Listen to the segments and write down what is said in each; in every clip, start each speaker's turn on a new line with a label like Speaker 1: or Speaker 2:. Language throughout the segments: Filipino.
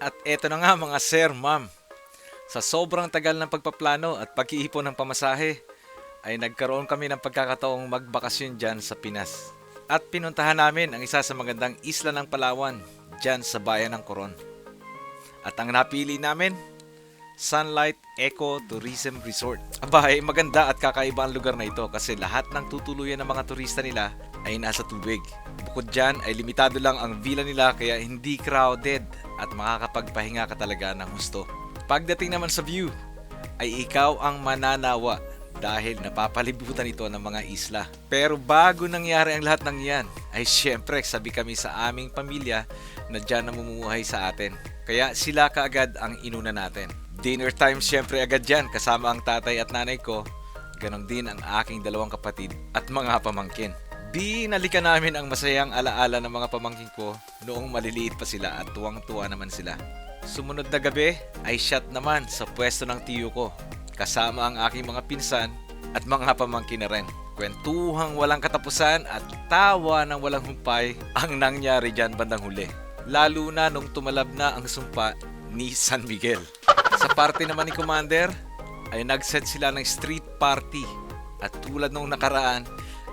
Speaker 1: At eto na nga mga sir, ma'am. Sa sobrang tagal ng pagpaplano at pag-iipon ng pamasahe, ay nagkaroon kami ng pagkakataong magbakasyon dyan sa Pinas. At pinuntahan namin ang isa sa magandang isla ng Palawan, dyan sa bayan ng Coron. At ang napili namin, Sunlight Eco Tourism Resort. Aba, ay maganda at kakaiba ang lugar na ito kasi lahat ng tutuluyan ng mga turista nila ay nasa tubig. Bukod dyan ay limitado lang ang villa nila kaya hindi crowded at makakapagpahinga ka talaga ng gusto. Pagdating naman sa view, ay ikaw ang mananawa dahil napapalibutan ito ng mga isla. Pero bago nangyari ang lahat ng yan, ay syempre sabi kami sa aming pamilya na dyan namumuhay sa atin. Kaya sila kaagad ang inuna natin. Dinner time syempre agad dyan kasama ang tatay at nanay ko. Ganon din ang aking dalawang kapatid at mga pamangkin. Binalikan namin ang masayang alaala ng mga pamangkin ko noong maliliit pa sila at tuwang-tuwa naman sila. Sumunod na gabi ay shot naman sa pwesto ng tiyo ko kasama ang aking mga pinsan at mga pamangkin na rin. Kwentuhang walang katapusan at tawa ng walang humpay ang nangyari dyan bandang huli. Lalo na nung tumalab na ang sumpa ni San Miguel. Sa party naman ni Commander ay nagset sila ng street party at tulad nung nakaraan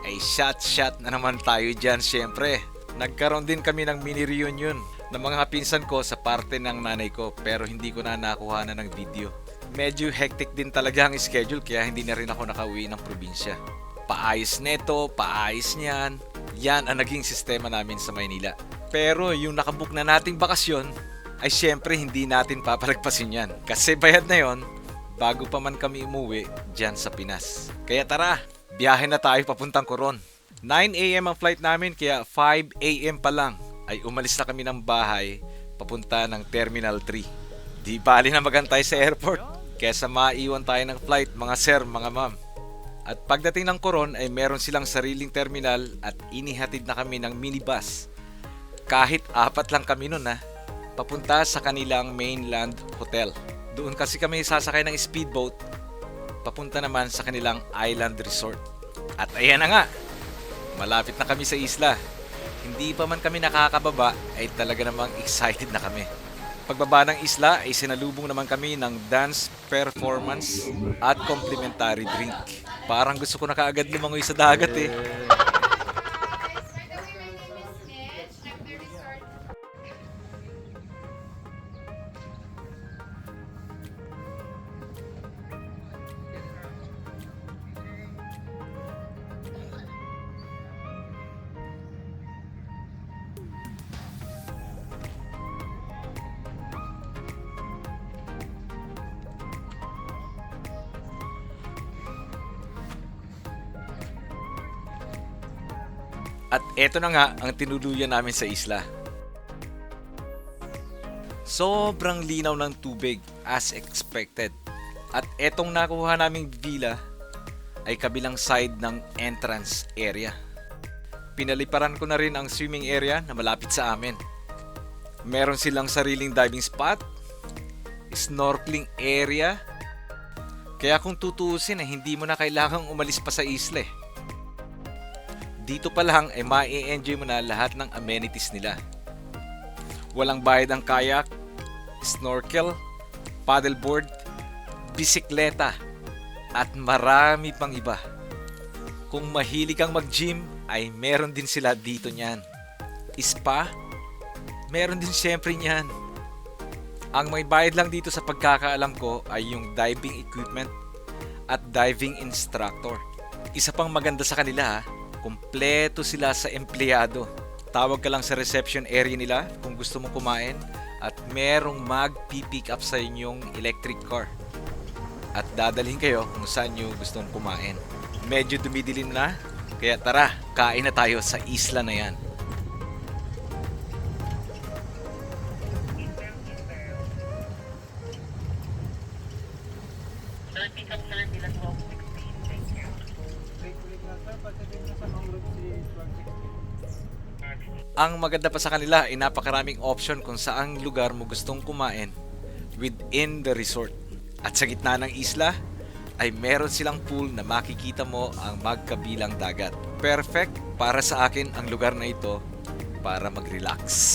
Speaker 1: ay shot-shot na naman tayo dyan syempre. Nagkaroon din kami ng mini reunion ng mga pinsan ko sa parte ng nanay ko pero hindi ko na nakuha na ng video. Medyo hectic din talaga ang schedule kaya hindi na rin ako nakauwi ng probinsya. Paayos neto, paayos niyan. Yan ang naging sistema namin sa Maynila. Pero yung nakabook na nating bakasyon ay syempre hindi natin papalagpasin yan. Kasi bayad na yon bago pa man kami umuwi dyan sa Pinas. Kaya tara, biyahe na tayo papuntang Coron. 9am ang flight namin kaya 5am pa lang ay umalis na kami ng bahay papunta ng Terminal 3. Di bali na magantay sa airport kesa maiwan tayo ng flight mga sir, mga ma'am. At pagdating ng Coron ay meron silang sariling terminal at inihatid na kami ng minibus. Kahit apat lang kami nun ha, papunta sa kanilang mainland hotel. Doon kasi kami sasakay ng speedboat, papunta naman sa kanilang island resort. At ayan na nga, malapit na kami sa isla. Hindi pa man kami nakakababa ay talaga namang excited na kami. Pagbaba ng isla ay sinalubong naman kami ng dance performance at complimentary drink. Parang gusto ko na kaagad lumangoy sa dagat eh. At eto na nga ang tinuluyan namin sa isla. Sobrang linaw ng tubig as expected. At etong nakuha naming villa ay kabilang side ng entrance area. Pinaliparan ko na rin ang swimming area na malapit sa amin. Meron silang sariling diving spot, snorkeling area, kaya kung tutuusin ay hindi mo na kailangang umalis pa sa isla eh dito pa lang ay mai-enjoy mo na lahat ng amenities nila. Walang bayad ang kayak, snorkel, paddleboard, bisikleta, at marami pang iba. Kung mahilig kang mag-gym, ay meron din sila dito niyan. Spa, meron din syempre niyan. Ang may bayad lang dito sa pagkakaalam ko ay yung diving equipment at diving instructor. Isa pang maganda sa kanila ha, Kompleto sila sa empleyado. Tawag ka lang sa reception area nila kung gusto mong kumain at merong mag-pick up sa inyong electric car. At dadalhin kayo kung saan nyo gustong kumain. Medyo dumidilim na, kaya tara, kain na tayo sa isla na yan. Ang maganda pa sa kanila ay napakaraming option kung saang lugar mo gustong kumain within the resort. At sa gitna ng isla ay meron silang pool na makikita mo ang magkabilang dagat. Perfect para sa akin ang lugar na ito para mag-relax.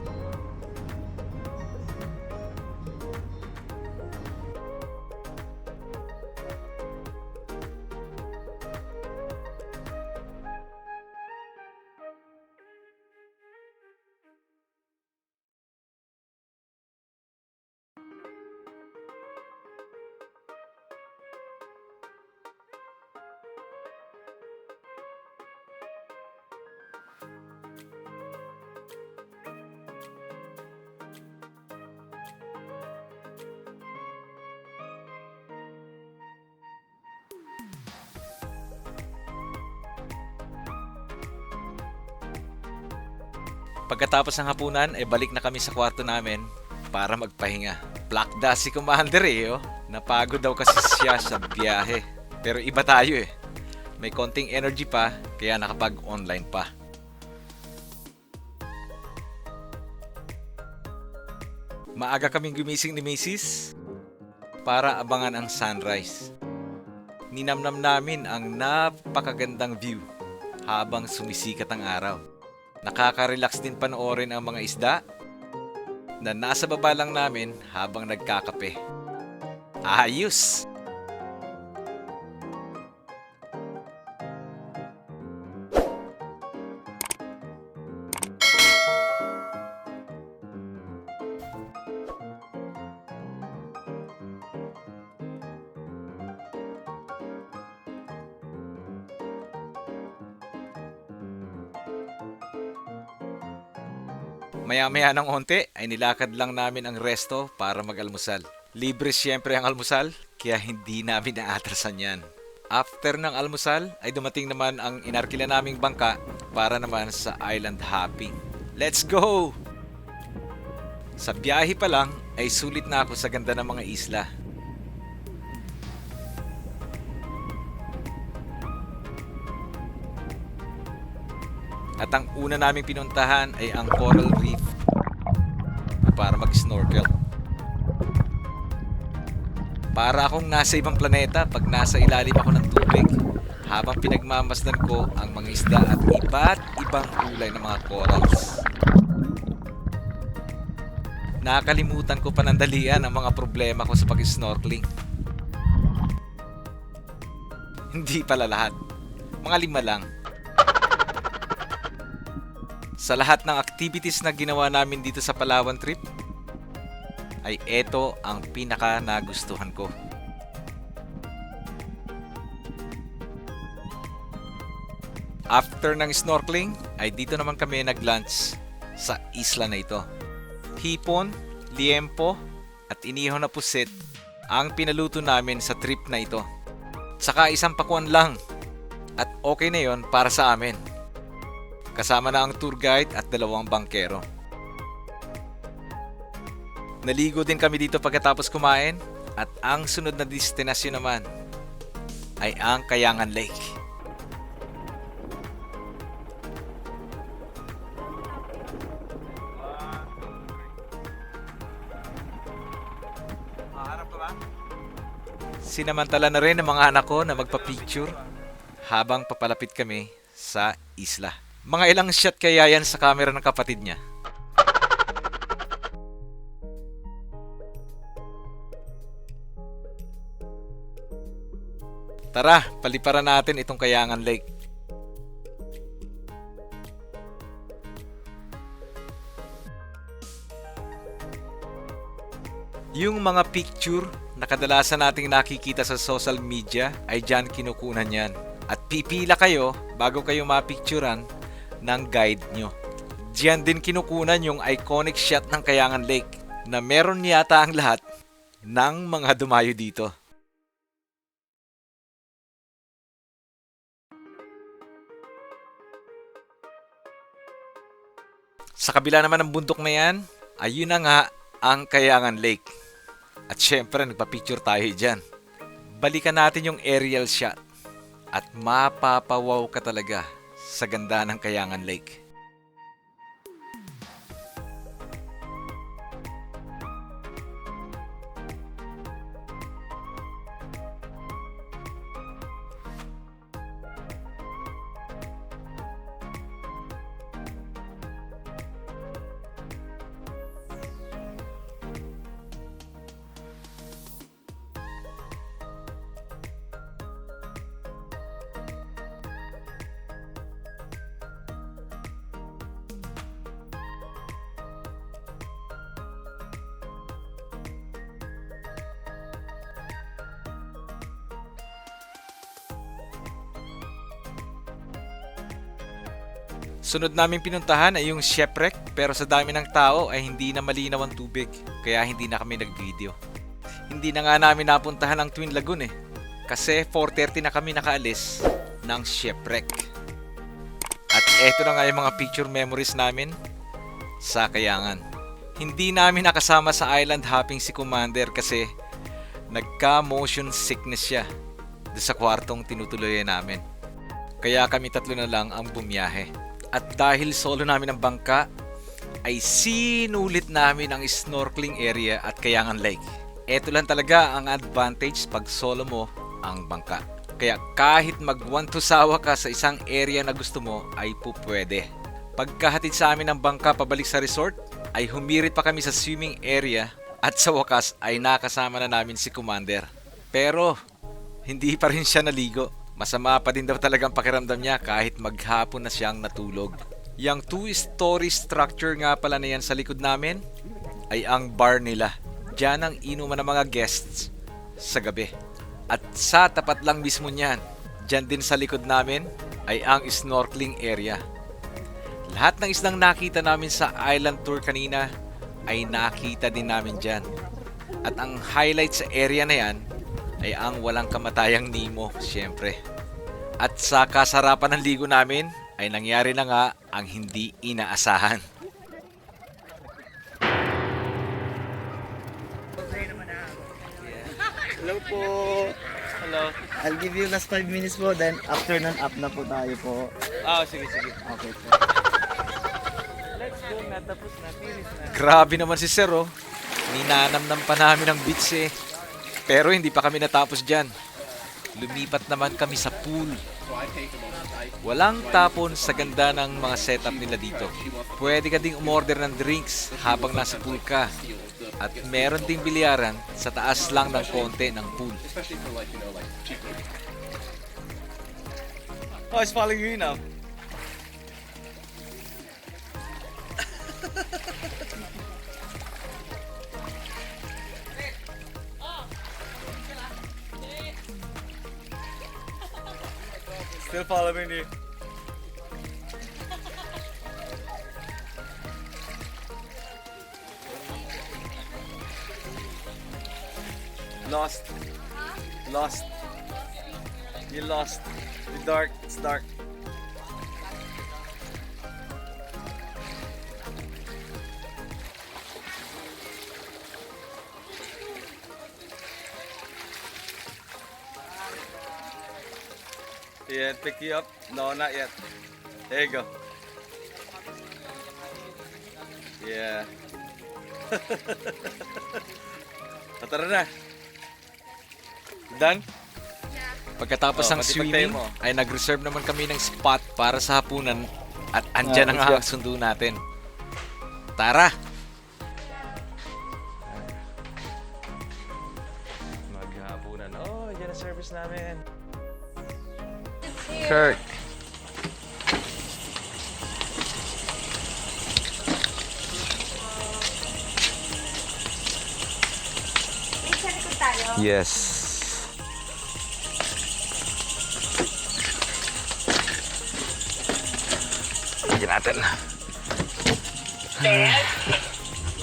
Speaker 1: Pagkatapos ng hapunan, ay balik na kami sa kwarto namin para magpahinga. Plakda si Commander eh, oh. Napagod daw kasi siya sa biyahe. Pero iba tayo eh. May konting energy pa, kaya nakapag-online pa. Maaga kaming gumising ni Macy's para abangan ang sunrise. Ninamnam namin ang napakagandang view habang sumisikat ang araw. Nakaka-relax din panoorin ang mga isda na nasa baba lang namin habang nagkakape. Ayos! Maya-maya ng onte ay nilakad lang namin ang resto para mag-almusal. Libre siyempre ang almusal, kaya hindi namin naatrasan yan. After ng almusal ay dumating naman ang inarkila naming bangka para naman sa island hopping. Let's go! Sa biyahe pa lang ay sulit na ako sa ganda ng mga isla. At ang una naming pinuntahan ay ang Coral Reef para mag-snorkel. Para akong nasa ibang planeta pag nasa ilalim ako ng tubig habang pinagmamasdan ko ang mga isda at iba't ibang kulay ng mga corals. Nakakalimutan ko panandalian ang mga problema ko sa pag-snorkeling. Hindi pala lahat. Mga lima lang. Sa lahat ng activities na ginawa namin dito sa Palawan trip, ay eto ang pinaka nagustuhan ko. After ng snorkeling, ay dito naman kami nag-lunch sa isla na ito. Hipon, liempo, at inihaw na pusit ang pinaluto namin sa trip na ito. Saka isang pakuan lang at okay na yon para sa amin kasama na ang tour guide at dalawang bangkero. Naligo din kami dito pagkatapos kumain at ang sunod na destinasyon naman ay ang Kayangan Lake. Sinamantala na rin ng mga anak ko na magpa-picture habang papalapit kami sa isla. Mga ilang shot kaya yan sa camera ng kapatid niya. Tara, paliparan natin itong Kayangan Lake. Yung mga picture na kadalasan nating nakikita sa social media ay dyan kinukunan yan. At pipila kayo bago kayo mapicturan ng guide nyo. Diyan din kinukunan yung iconic shot ng Kayangan Lake na meron yata ang lahat ng mga dumayo dito. Sa kabila naman ng bundok na yan, ayun na nga ang Kayangan Lake. At syempre, nagpa-picture tayo dyan. Balikan natin yung aerial shot at mapapawaw ka talaga sa ganda ng Kayangan Lake. Sunod namin pinuntahan ay yung shipwreck pero sa dami ng tao ay hindi na malinaw ang tubig kaya hindi na kami nag-video. Hindi na nga namin napuntahan ang Twin Lagoon eh kasi 4.30 na kami nakaalis ng shipwreck. At eto na nga yung mga picture memories namin sa Kayangan. Hindi namin nakasama sa island hopping si Commander kasi nagka-motion sickness siya sa kwartong tinutuloyan namin. Kaya kami tatlo na lang ang bumiyahe. At dahil solo namin ang bangka, ay sinulit namin ang snorkeling area at Kayangan Lake. Ito lang talaga ang advantage pag solo mo ang bangka. Kaya kahit magwantusawa ka sa isang area na gusto mo ay pupwede. Pagkahatid sa amin ng bangka pabalik sa resort, ay humirit pa kami sa swimming area at sa wakas ay nakasama na namin si Commander. Pero hindi pa rin siya naligo. Masama pa din daw talagang pakiramdam niya kahit maghapon na siyang natulog. Yang two-story structure nga pala na yan sa likod namin ay ang bar nila. Diyan ang inuman ng mga guests sa gabi. At sa tapat lang mismo niyan, diyan din sa likod namin ay ang snorkeling area. Lahat ng islang nakita namin sa island tour kanina ay nakita din namin dyan. At ang highlight sa area na yan ay ang walang kamatayang Nemo, syempre. At sa kasarapan ng ligo namin ay nangyari na nga ang hindi inaasahan.
Speaker 2: Hello po.
Speaker 3: Hello.
Speaker 2: I'll give you last 5 minutes po, then after nun up na po tayo po.
Speaker 3: Ah, sige, sige.
Speaker 2: Okay po.
Speaker 3: Let's go na. Tapos na. Finish na.
Speaker 1: Grabe naman si Sir oh. Ninanamnam pa namin ang beach eh. Pero hindi pa kami natapos dyan. Lumipat naman kami sa pool. Walang tapon sa ganda ng mga setup nila dito. Pwede ka ding umorder ng drinks habang nasa pool ka. At meron ding bilyaran sa taas lang ng konti ng pool.
Speaker 3: Oh, it's following you now. Still following you. Lost. Lost. You lost. The dark. It's dark. Yeah, pick you up. No, not yet. There you go. Yeah. Ah, Tara na. Done?
Speaker 1: Pagkatapos
Speaker 3: Oh,
Speaker 1: ng swimming,
Speaker 3: mo.
Speaker 1: ay nag-reserve naman kami ng spot para sa hapunan at andyan
Speaker 3: Ah,
Speaker 1: ang sundo natin. Tara! Kurt! Yes. Lagyan natin.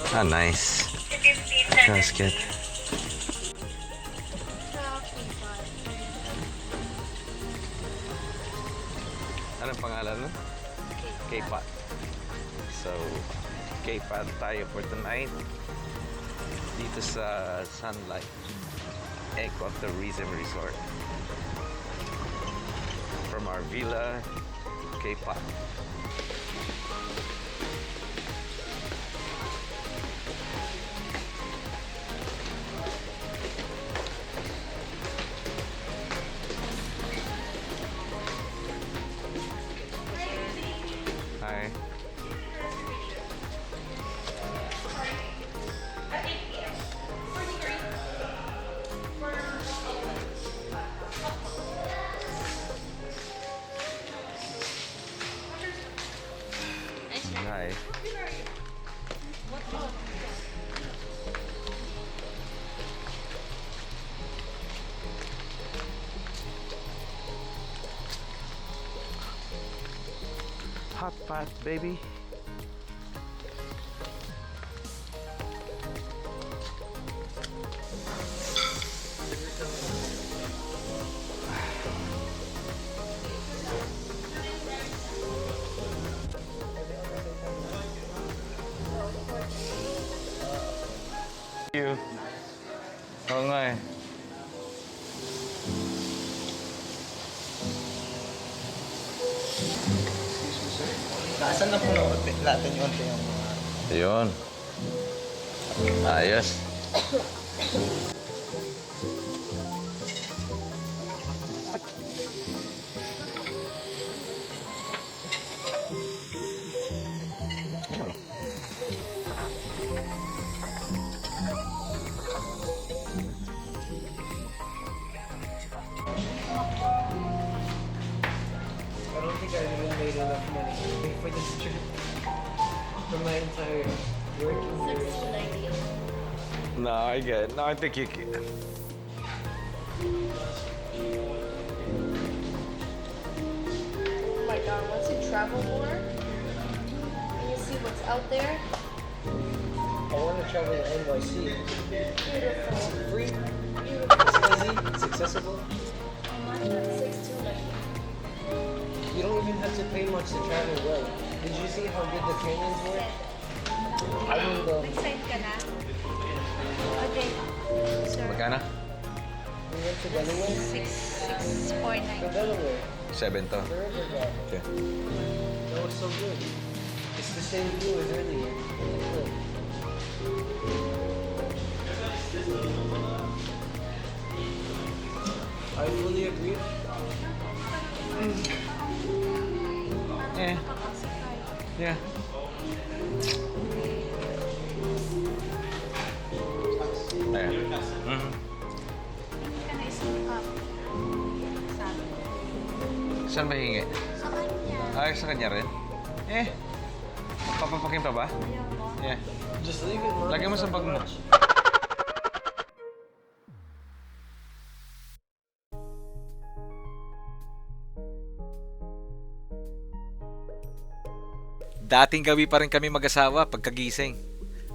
Speaker 1: Ah, nice. That's tayo for tonight. Dito sa Sunlight. The Tourism Resort. From our villa, K-Pot. fast, baby.
Speaker 2: Nasaan na po natin yung unti yung mga...
Speaker 1: Ayun. Ayos.
Speaker 3: I
Speaker 1: get it. No, I think you can.
Speaker 4: Oh my god, once you travel more and you see what's out there,
Speaker 3: I want to travel to NYC.
Speaker 4: beautiful.
Speaker 3: Free?
Speaker 4: Beautiful.
Speaker 3: It's easy? It's accessible?
Speaker 4: Six to like
Speaker 3: You don't even have to pay much to travel well. Did you see how good the canyons were? I mean, the,
Speaker 4: nine.
Speaker 3: Delaware.
Speaker 1: Seven to. Okay.
Speaker 3: That was so good. It's the same view as earlier. Look. I fully agree.
Speaker 1: Yeah. Yeah. Saan ba hingi?
Speaker 4: Sa kanya.
Speaker 1: Ay, sa kanya rin? Eh. Papapakin pa ba? Yeah.
Speaker 3: Just leave it.
Speaker 1: Lagyan mo sa bag mo. Dating gawi pa rin kami mag-asawa pagkagising.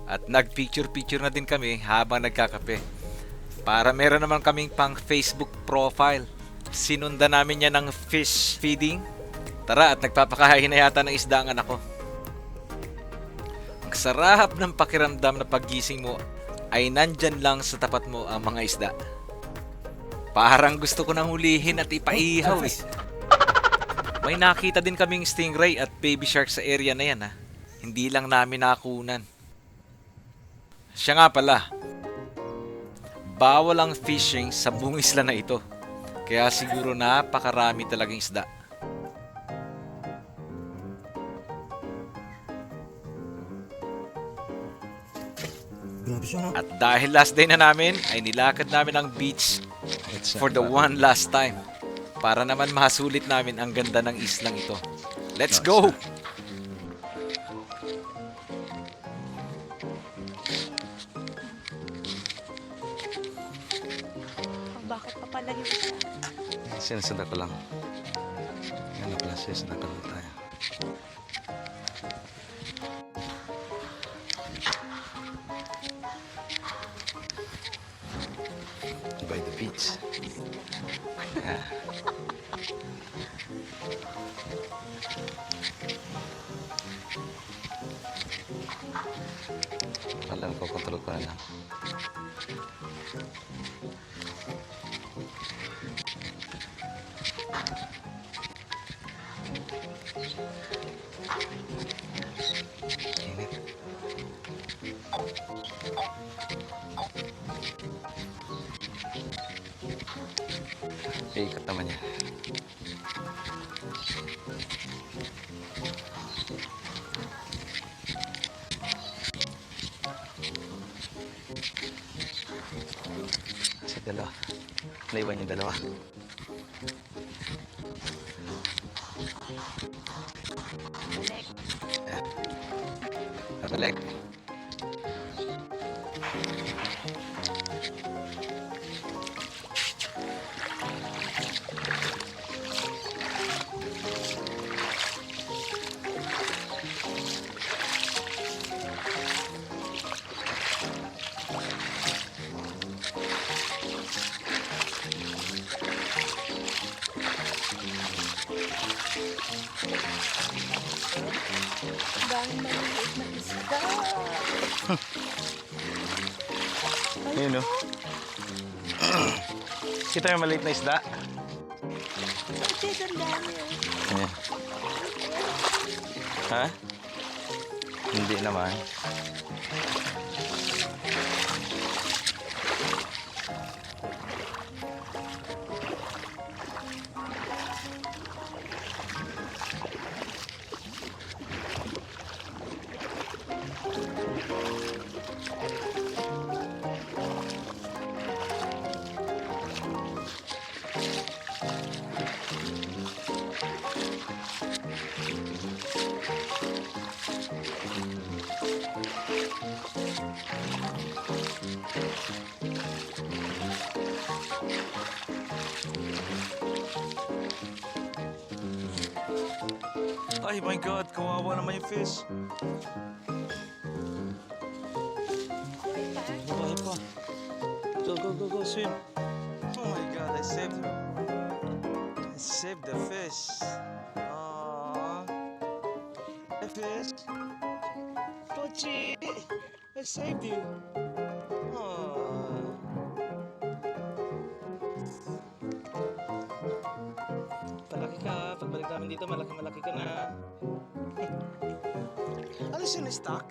Speaker 1: At nag-picture-picture na din kami habang nagkakape. Para meron naman kaming pang Facebook profile. Sinunda namin yan ng fish feeding. Tara at nagpapakain na yata ng isda ang anak ko. Ang sarap ng pakiramdam na paggising mo ay nandyan lang sa tapat mo ang mga isda. Parang gusto ko nang hulihin at ipaihaw eh. May nakita din kaming stingray at baby shark sa area na yan ha. Hindi lang namin nakunan. Siya nga pala. Bawal ang fishing sa buong isla na ito. Kaya siguro napakarami talagang isda. At dahil last day na namin, ay nilakad namin ang beach for the one last time. Para naman masulit namin ang ganda ng islang ito. Let's go! Sinasada ko lang. Yan na pala, sinasada ko lang tayo. By the beach. Yeah. Alam ko, kontrol ko na lang. Dalawa. Naiwan yung dalawa. Balik.
Speaker 4: Ang
Speaker 5: Ayun, no? Kita yung maliit na isda? Ayan. Ha? Hindi naman. Ay my God, kawawa naman yung fish. Buhay pa. Go, go, go, go, swim. Oh my God, I saved her. I saved the fish. Aww. The fish. Pochi, I saved you. Aww. Palaki ka. Pagbalik namin dito, malaki-malaki ka na. Ano siya na-stock?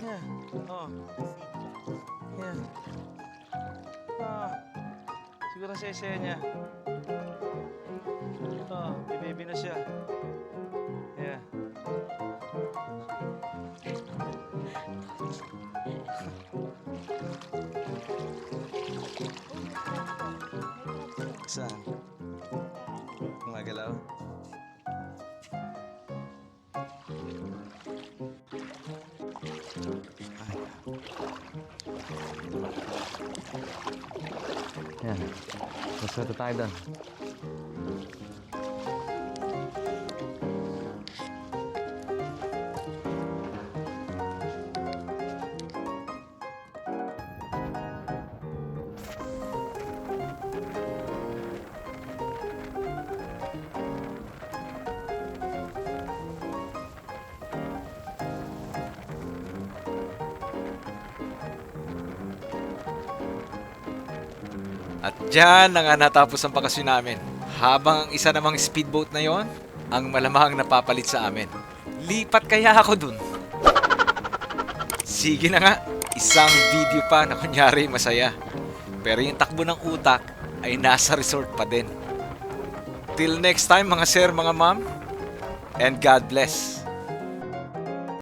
Speaker 5: Yeah. Oh. Yeah. Ah. Siguro sa isaya niya. Oh, baby na siya. Yeah. Saan? Gumagalaw? Yan. Basta tayo doon.
Speaker 1: At dyan na nga natapos ang bakasyon namin. Habang ang isa namang speedboat na yon ang malamang napapalit sa amin. Lipat kaya ako dun. Sige na nga, isang video pa na kunyari masaya. Pero yung takbo ng utak ay nasa resort pa din. Till next time mga sir, mga ma'am, and God bless.